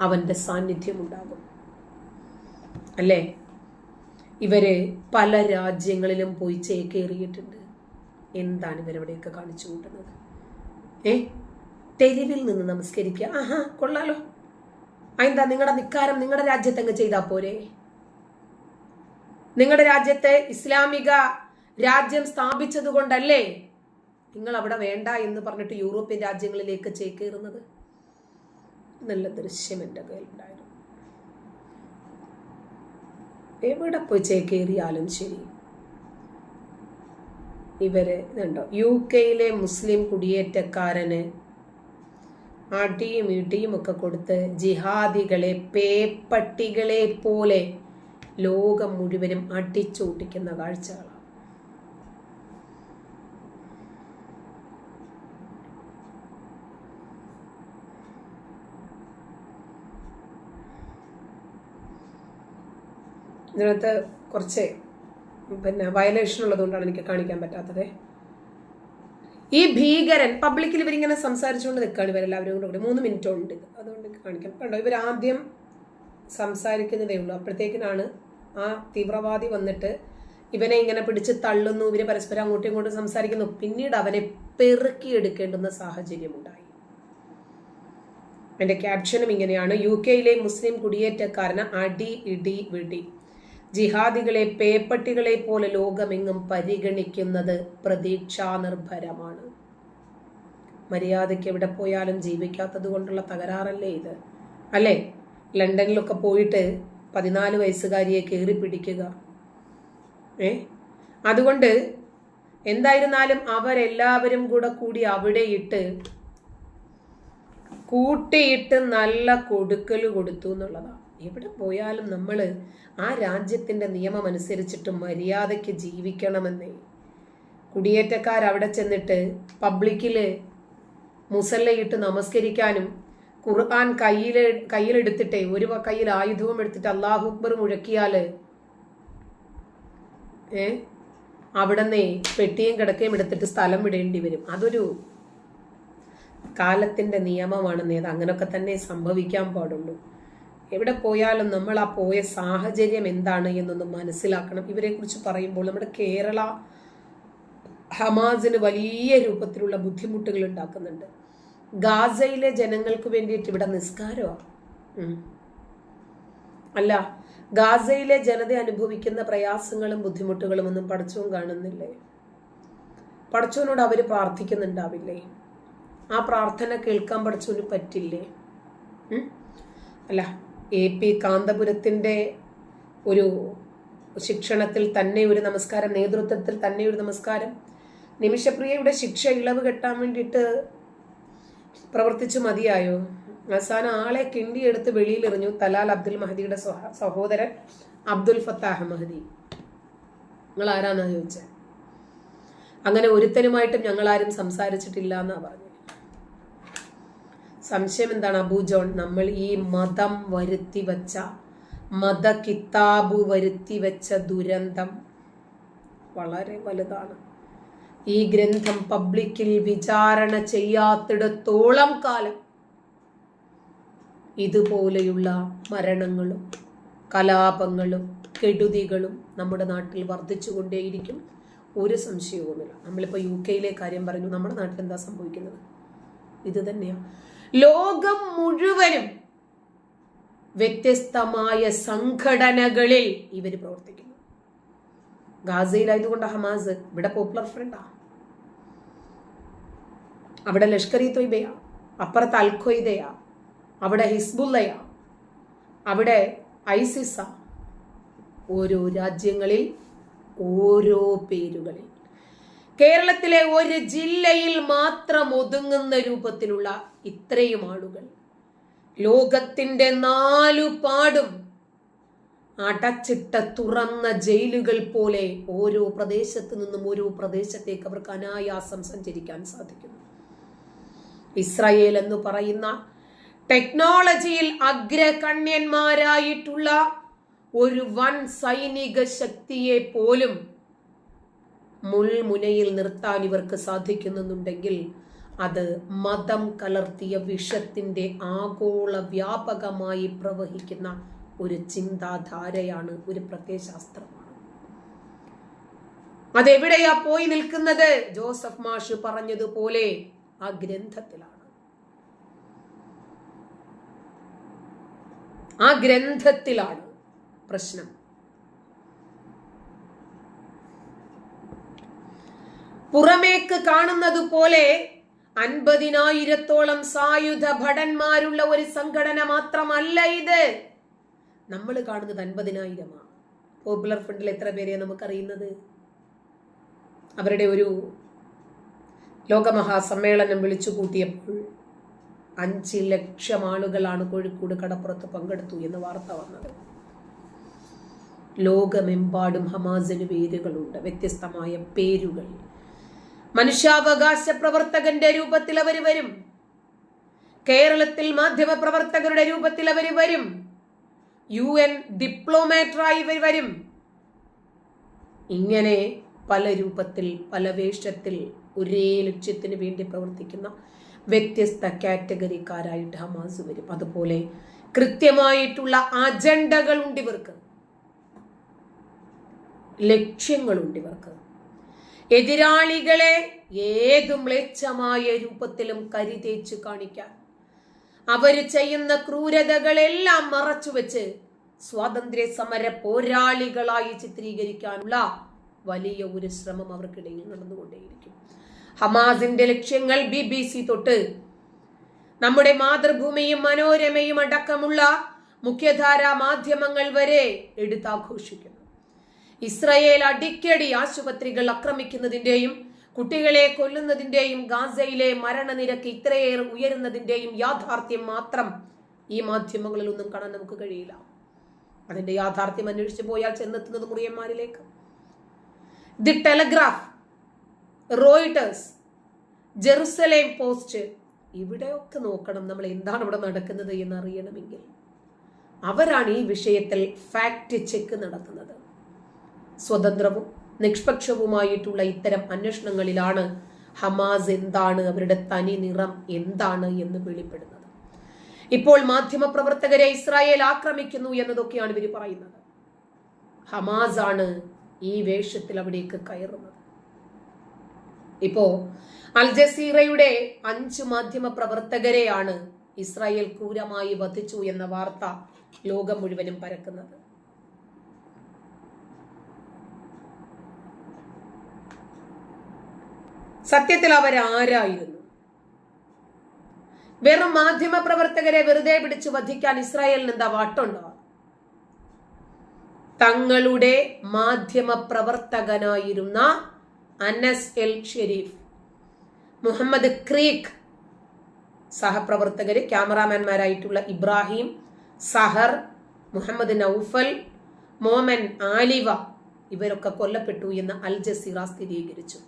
അവന്റെ സാന്നിധ്യമുണ്ടാകും അല്ലേ? ഇവർ പല രാജ്യങ്ങളിലും പോയി ചേക്കേറിയിട്ടുണ്ട്. എന്താണ് ഇവരവിടെയൊക്കെ കാണിച്ചു കൂട്ടുന്നത്? ഏ? തെരുവിൽ നിന്ന് നമസ്കരിക്കുക. ആഹാ കൊള്ളാലോ. അതെന്താ നിങ്ങളുടെ നിക്കാരം നിങ്ങളുടെ രാജ്യത്ത് അങ്ങ് ചെയ്താൽ പോരെ? നിങ്ങളുടെ രാജ്യത്തെ ഇസ്ലാമിക രാജ്യം സ്ഥാപിച്ചത് കൊണ്ടല്ലേ നിങ്ങൾ അവിടെ വേണ്ട എന്ന് പറഞ്ഞിട്ട് യൂറോപ്യൻ രാജ്യങ്ങളിലേക്ക് ചേക്കേറുന്നത്? നല്ല ദൃശ്യം എന്റെ കയ്യിലുണ്ടായിരുന്നു. എവിടെ പോയി ചേക്കേറിയാലും ശരി. ഇവർ ഇതുണ്ടോ യു കെയിലെ മുസ്ലിം കുടിയേറ്റക്കാരന് അടിയും ഇടിയും ഒക്കെ കൊടുത്ത് ജിഹാദികളെ പേപ്പട്ടികളെ പോലെ ലോകം മുഴുവനും അടിച്ചോട്ടിക്കുന്ന കാഴ്ചകളാണ്. ഇതിനകത്ത് കുറച്ച് പിന്നെ വയലേഷൻ ഉള്ളതുകൊണ്ടാണ് എനിക്ക് കാണിക്കാൻ പറ്റാത്തത്. ഈ ഭീകരൻ പബ്ലിക്കിൽ ഇവരിങ്ങനെ സംസാരിച്ചുകൊണ്ട് നിൽക്കുകയാണ് ഇവരെല്ലാവരും കൂടെ. മൂന്ന് മിനിറ്റ് ഉണ്ട്. അതുകൊണ്ട് കാണിക്കാം കണ്ടോ? ഇവർ ആദ്യം സംസാരിക്കുന്നതേ ഉള്ളൂ. അപ്പോഴത്തേക്കിനാണ് ആ തീവ്രവാദി വന്നിട്ട് ഇവനെ ഇങ്ങനെ പിടിച്ച് തള്ളുന്നു. ഇവർ പരസ്പരം അങ്ങോട്ടും ഇങ്ങോട്ടും സംസാരിക്കുന്നു. പിന്നീട് അവനെ പെറുക്കിയെടുക്കേണ്ടുന്ന സാഹചര്യം ഉണ്ടായി. എന്റെ ക്യാപ്ഷനും ഇങ്ങനെയാണ്. യു കെയിലെ മുസ്ലിം കുടിയേറ്റക്കാരന് അടി ഇടി വിടി. ജിഹാദികളെ പേപ്പട്ടികളെ പോലെ ലോകമെങ്ങും പരിഗണിക്കുന്നത് പ്രതീക്ഷാനിർഭരമാണ്. മര്യാദയ്ക്ക് എവിടെ പോയാലും ജീവിക്കാത്തത് കൊണ്ടുള്ള തകരാറല്ലേ ഇത്? അല്ലേ? ലണ്ടനിലൊക്കെ പോയിട്ട് പതിനാല് വയസ്സുകാരിയെ കയറി പിടിക്കുക. ഏ? അതുകൊണ്ട് എന്തായിരുന്നാലും അവരെല്ലാവരും കൂടെ കൂടി അവിടെ ഇട്ട് കൂട്ടിയിട്ട് നല്ല കൊടുക്കൽ കൊടുത്തു എന്നുള്ളതാണ് എവിടെ പോയാലും നമ്മൾ ആ രാജ്യത്തിന്റെ നിയമം അനുസരിച്ചിട്ട് മര്യാദയ്ക്ക് ജീവിക്കണമെന്നേ. കുടിയേറ്റക്കാർ അവിടെ ചെന്നിട്ട് പബ്ലിക്കിൽ മുസല്ലയിട്ട് നമസ്കരിക്കാനും ഖുർആൻ കയ്യിൽ കയ്യിലെടുത്തിട്ടേ ഒരു കയ്യിൽ ആയുധവും എടുത്തിട്ട് അള്ളാഹു അക്ബർ മുഴക്കിയാൽ ഏ? അവിടെന്നേ പെട്ടിയും കിടക്കയും എടുത്തിട്ട് സ്ഥലം വിടേണ്ടി വരും. അതൊരു കാലത്തിന്റെ നിയമമാണെന്നേ അത് അങ്ങനൊക്കെ തന്നെ സംഭവിക്കാൻ പാടുള്ളൂ. എവിടെ പോയാലും നമ്മൾ ആ പോയ സാഹചര്യം എന്താണ് എന്നൊന്ന് മനസ്സിലാക്കണം. ഇവരെ കുറിച്ച് പറയുമ്പോൾ നമ്മുടെ കേരള ഹമാസിന് വലിയ രൂപത്തിലുള്ള ബുദ്ധിമുട്ടുകൾ ഉണ്ടാക്കുന്നുണ്ട്. ഗാസയിലെ ജനങ്ങൾക്ക് വേണ്ടിയിട്ട് ഇവിടെ നിസ്കാരമാണ് അല്ല ഗാസയിലെ ജനത അനുഭവിക്കുന്ന പ്രയാസങ്ങളും ബുദ്ധിമുട്ടുകളും ഒന്നും പടച്ചോൻ കാണുന്നില്ലേ? പഠിച്ചവനോട് അവർ പ്രാർത്ഥിക്കുന്നുണ്ടാവില്ലേ? ആ പ്രാർത്ഥന കേൾക്കാൻ പഠിച്ചവന് പറ്റില്ലേ? അല്ല എ പി കാന്തപുരത്തിന്റെ ഒരു ശിക്ഷണത്തിൽ തന്നെ ഒരു നമസ്കാരം നേതൃത്വത്തിൽ തന്നെ ഒരു നമസ്കാരം. നിമിഷപ്രിയയുടെ ശിക്ഷ ഇളവ് കെട്ടാൻ വേണ്ടിയിട്ട് പ്രവർത്തിച്ചു മതിയായോ? അവസാനം ആളെ കിണ്ടിയെടുത്ത് വെളിയിലെറിഞ്ഞു തലാൽ അബ്ദുൽ മഹദിയുടെ സഹോദരൻ അബ്ദുൽ ഫത്താഹ് മഹദി. നിങ്ങൾ ആരാന്നാ ചോദിച്ചത് അങ്ങനെ ഒരുത്തനുമായിട്ടും ഞങ്ങളാരും സംസാരിച്ചിട്ടില്ല എന്നാ പറഞ്ഞു സംശയം എന്താണ് അബൂ ജോൺ? നമ്മൾ ഈ മതം വരുത്തി വച്ച മത കിതാബ് വരുത്തി വച്ച ദുരന്തം വളരെ വലുതാണ്. ഈ ഗ്രന്ഥം പബ്ലിക്കിൽ വിചാരണ ചെയ്യാത്തിടത്തോളം കാലം ഇതുപോലെയുള്ള മരണങ്ങളും കലാപങ്ങളും കെടുതികളും നമ്മുടെ നാട്ടിൽ വർദ്ധിച്ചുകൊണ്ടേയിരിക്കും. ഒരു സംശയവുമില്ല. നമ്മളിപ്പോൾ യു കെയിലെ കാര്യം പറഞ്ഞു നമ്മുടെ നാട്ടിൽ എന്താ സംഭവിക്കുന്നത്? ഇത് തന്നെയാണ് ലോകം മുഴുവനും വ്യത്യസ്തമായ സംഘടനകളിൽ ഇവർ പ്രവർത്തിക്കുന്നു. ഗാസയിലായതുകൊണ്ട് ഹമാസ് ഇവിടെ പോപ്പുലർ ഫ്രണ്ടാ അവിടെ ലഷ്കർ ഇ തൊയ്ബയാ അപ്പുറത്ത് അൽഖ്വയ്ദയാ അവിടെ ഹിസ്ബുല്ലയാ അവിടെ ഐസിസ. ഓരോ രാജ്യങ്ങളിൽ ഓരോ പേരുകളിൽ. കേരളത്തിലെ ഒരു ജില്ലയിൽ മാത്രം ഒതുങ്ങുന്ന രൂപത്തിലുള്ള ഇത്രയും ആളുകൾ. ലോകത്തിന്റെ നാലു പാടും അടച്ചിട്ട തുറന്ന ജയിലുകൾ പോലെ ഓരോ പ്രദേശത്ത് നിന്നും ഓരോ പ്രദേശത്തേക്ക് അവർക്ക് അനായാസം സഞ്ചരിക്കാൻ സാധിക്കുന്നു. ഇസ്രായേൽ എന്ന് പറയുന്ന ടെക്നോളജിയിൽ അഗ്രകണ്യന്മാരായിട്ടുള്ള ഒരു വൻ സൈനിക ശക്തിയെ പോലും മുൾമുനയിൽ നിർത്താൻ ഇവർക്ക് സാധിക്കുന്നുണ്ടെങ്കിൽ അത് മതം കലർത്തിയ വിഷത്തിന്റെ ആഗോള വ്യാപകമായി പ്രവഹിക്കുന്ന ഒരു ചിന്താധാരയാണ് ഒരു പ്രത്യയശാസ്ത്രമാണ്. അതെവിടെയാ പോയി നിൽക്കുന്നത്? ജോസഫ് മാഷ് പറഞ്ഞതുപോലെ ആ ഗ്രന്ഥത്തിലാണ്. ആ ഗ്രന്ഥത്തിലാണ് പ്രശ്നം. പുറമേക്ക് കാണുന്നത് പോലെ അൻപതിനായിരത്തോളം സായുധ ഭടന്മാരുള്ള ഒരു സംഘടന മാത്രമല്ല ഇത്. നമ്മൾ കാണുന്നത് അൻപതിനായിരമാണ്. പോപ്പുലർ ഫ്രണ്ടിൽ എത്ര പേരെയാണ് നമുക്കറിയുന്നത്? അവരുടെ ഒരു ലോകമഹാസമ്മേളനം വിളിച്ചു കൂട്ടിയപ്പോൾ അഞ്ച് ലക്ഷം ആളുകളാണ് കോഴിക്കോട് കടപ്പുറത്ത് പങ്കെടുത്തു എന്ന് വാർത്ത വന്നത്. ലോകമെമ്പാടും ഹമാസിന് പേരുകളുണ്ട്. വ്യത്യസ്തമായ പേരുകൾ. മനുഷ്യാവകാശ പ്രവർത്തകന്റെ രൂപത്തിൽ അവർ വരും. കേരളത്തിൽ മാധ്യമ പ്രവർത്തകരുടെ രൂപത്തിൽ അവർ വരും. യു എൻ ഡിപ്ലോമാറ്ററായി ഇവർ വരും. ഇങ്ങനെ പല രൂപത്തിൽ പല വേഷത്തിൽ ഒരേ ലക്ഷ്യത്തിന് വേണ്ടി പ്രവർത്തിക്കുന്ന വ്യത്യസ്ത കാറ്റഗറിക്കാരായിട്ട് ഹമാസ് വരും. അതുപോലെ കൃത്യമായിട്ടുള്ള അജണ്ടകളുണ്ട് ഇവർക്ക്. ലക്ഷ്യങ്ങളുണ്ട് ഇവർക്ക്. എതിരാളികളെ ഏത് മ്ലേച്ഛമായ രൂപത്തിലും കരുതേച്ച് കാണിക്കാൻ. അവർ ചെയ്യുന്ന ക്രൂരതകളെല്ലാം മറച്ചുവെച്ച് സ്വാതന്ത്ര്യ സമര പോരാളികളായി ചിത്രീകരിക്കാനുള്ള വലിയ ഒരു ശ്രമം അവർക്കിടയിൽ നടന്നുകൊണ്ടേയിരിക്കും. ഹമാസിന്റെ ലക്ഷ്യങ്ങൾ ബി ബി സി തൊട്ട് നമ്മുടെ മാതൃഭൂമിയും മനോരമയും അടക്കമുള്ള മുഖ്യധാരാ മാധ്യമങ്ങൾ വരെ എടുത്താഘോഷിക്കുന്നു ഇസ്രയേൽ അടിക്കടി ആശുപത്രികൾ ആക്രമിക്കുന്നതിന്റെയും കുട്ടികളെ കൊല്ലുന്നതിന്റെയും ഗാസയിലെ മരണനിരക്ക് ഇത്രയേറെ ഉയരുന്നതിന്റെയും യാഥാർത്ഥ്യം മാത്രം ഈ മാധ്യമങ്ങളിൽ ഒന്നും കാണാൻ നമുക്ക് കഴിയില്ല. അതിന്റെ യാഥാർത്ഥ്യം അന്വേഷിച്ചു പോയാൽ ചെന്നെത്തുന്നത് മുറിയന്മാരിലേക്ക്. The Telegraph Reuters Jerusalem Post ഇവിടെയൊക്കെ നോക്കണം നമ്മൾ എന്താണ് ഇവിടെ നടക്കുന്നത് എന്ന് അറിയണമെങ്കിൽ അവരാണ് ഈ വിഷയത്തിൽ ഫാക്ട് ചെക്ക് നടത്തുന്നത്. സ്വതന്ത്രവും നിഷ്പക്ഷവുമായിട്ടുള്ള ഇത്തരം അന്വേഷണങ്ങളിലാണ് ഹമാസ് എന്താണ് അവരുടെ തനി നിറം എന്താണ് എന്ന് വെളിപ്പെടുന്നത്. ഇപ്പോൾ മാധ്യമപ്രവർത്തകരെ ഇസ്രായേൽ ആക്രമിക്കുന്നു എന്നതൊക്കെയാണ് ഇവർ പറയുന്നത്. ഹമാസ് ആണ് ഈ വേഷത്തിൽ അവിടേക്ക് കയറുന്നത്. ഇപ്പോ അൽ ജസീറയുടെ അഞ്ച് മാധ്യമ പ്രവർത്തകരെയാണ് ഇസ്രായേൽ ക്രൂരമായി വധിച്ചു എന്ന വാർത്ത ലോകം മുഴുവനും പരക്കുന്നത്. സത്യത്തിൽ അവരാരായിരുന്നു? വെറും മാധ്യമ പ്രവർത്തകരെ വെറുതെ പിടിച്ചു വധിക്കാൻ ഇസ്രായേലിന് എന്താ വാട്ടുണ്ടോ? തങ്ങളുടെ മാധ്യമ പ്രവർത്തകനായിരുന്ന Anas El Sharif Mohammed Qreiqeh സഹപ്രവർത്തകര് ക്യാമറാമാൻമാരായിട്ടുള്ള Ibrahim Zaher Mohammed Noufal Moamen Aliwa ഇവരൊക്കെ കൊല്ലപ്പെട്ടു എന്ന് അൽ ജസീറ സ്ഥിരീകരിച്ചു.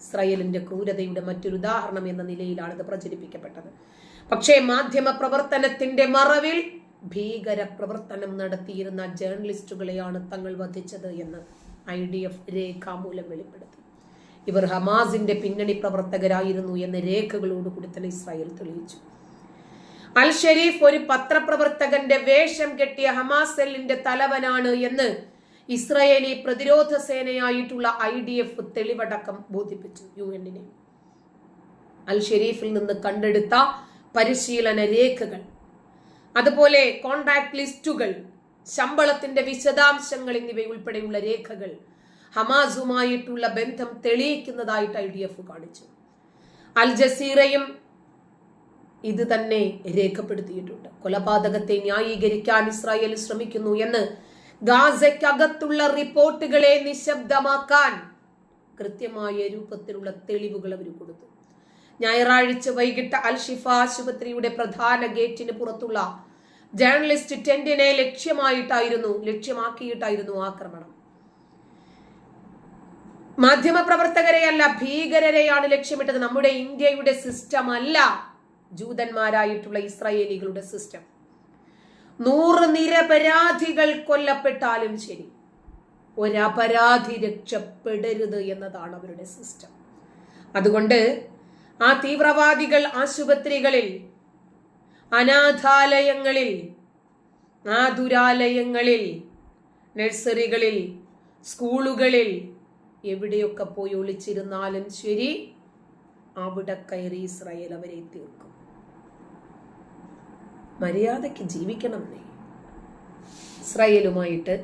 ഇസ്രായേലിന്റെ ക്രൂരതയുടെ മറ്റൊരു ഉദാഹരണം എന്ന നിലയിലാണ് ഇത് പ്രചരിപ്പിക്കപ്പെട്ടത്. പക്ഷേ മാധ്യമ പ്രവർത്തനത്തിന്റെ മറവിൽ ഭീകര പ്രവർത്തനം നടത്തിയിരുന്ന ജേർണലിസ്റ്റുകളെയാണ് തങ്ങൾ വധിച്ചത് എന്ന് ഐ ഡി എഫ് രേഖാമൂലം വെളിപ്പെടുത്തി. ഇവർ ഹമാസിന്റെ പിന്നണി പ്രവർത്തകരായിരുന്നു എന്ന് രേഖകളോടുകൂടി തന്നെ ഇസ്രായേൽ തെളിയിച്ചു. അൽ ഷെരീഫ് ഒരു പത്രപ്രവർത്തകന്റെ വേഷം കെട്ടിയ ഹമാസ് സെല്ലിന്റെ തലവനാണ് എന്ന് ഇസ്രായേലി പ്രതിരോധ സേനയായിട്ടുള്ള ഐ ഡി എഫ് തെളിവടക്കം ബോധിപ്പിച്ചു യു എന്നിനെ. അൽ ഷെരീഫിൽ നിന്ന് കണ്ടെടുത്ത പരിശീലന രേഖകൾ. അതുപോലെ കോണ്ടാക്ട് ലിസ്റ്റുകൾ ശമ്പളത്തിന്റെ വിശദാംശങ്ങൾ എന്നിവയുൾപ്പെടെയുള്ള രേഖകൾ ഹമാസുമായിട്ടുള്ള ബന്ധം തെളിയിക്കുന്നതായിട്ട് ഐ ഡി എഫ് കാണിച്ചു. അൽ ജസീറയും ഇത് തന്നെ രേഖപ്പെടുത്തിയിട്ടുണ്ട്. കൊലപാതകത്തെ ന്യായീകരിക്കാൻ ഇസ്രായേൽ ശ്രമിക്കുന്നു എന്ന് ഗാസയ്ക്കകത്തുള്ള റിപ്പോർട്ടുകളെ നിശബ്ദമാക്കാൻ കൃത്യമായ രൂപത്തിലുള്ള തെളിവുകൾ അവർ കൊടുത്തു. ഞായറാഴ്ച വൈകിട്ട് അൽ ഷിഫ ആശുപത്രിയുടെ പ്രധാന ഗേറ്റിന് പുറത്തുള്ള ജേർണലിസ്റ്റ് ടെന്റിനെ ലക്ഷ്യമായിട്ടായിരുന്നു ലക്ഷ്യമാക്കിയിട്ടായിരുന്നു ആക്രമണം. മാധ്യമപ്രവർത്തകരെയല്ല ഭീകരരെയാണ് ലക്ഷ്യമിട്ടത്. നമ്മുടെ ഇന്ത്യയുടെ സിസ്റ്റം അല്ല ജൂതന്മാരായിട്ടുള്ള ഇസ്രായേലികളുടെ സിസ്റ്റം നൂറ് നിരപരാധികൾ കൊല്ലപ്പെട്ടാലും ശരി. ഒരപരാധി രക്ഷപ്പെടരുത് എന്നതാണ് അവരുടെ സിസ്റ്റം അതുകൊണ്ട് ആ തീവ്രവാദികൾ ആശുപത്രികളിൽ അനാഥാലയങ്ങളിൽ ആതുരാലയങ്ങളിൽ നഴ്സറികളിൽ സ്കൂളുകളിൽ എവിടെയൊക്കെ പോയി ഒളിച്ചിരുന്നാലും ശരി അവിടെ കയറി ഇസ്രായേൽ അവരെ തീർക്കും മര്യാദയ്ക്ക് ജീവിക്കണം നീ ഇസ്രായേലുമായിട്ട്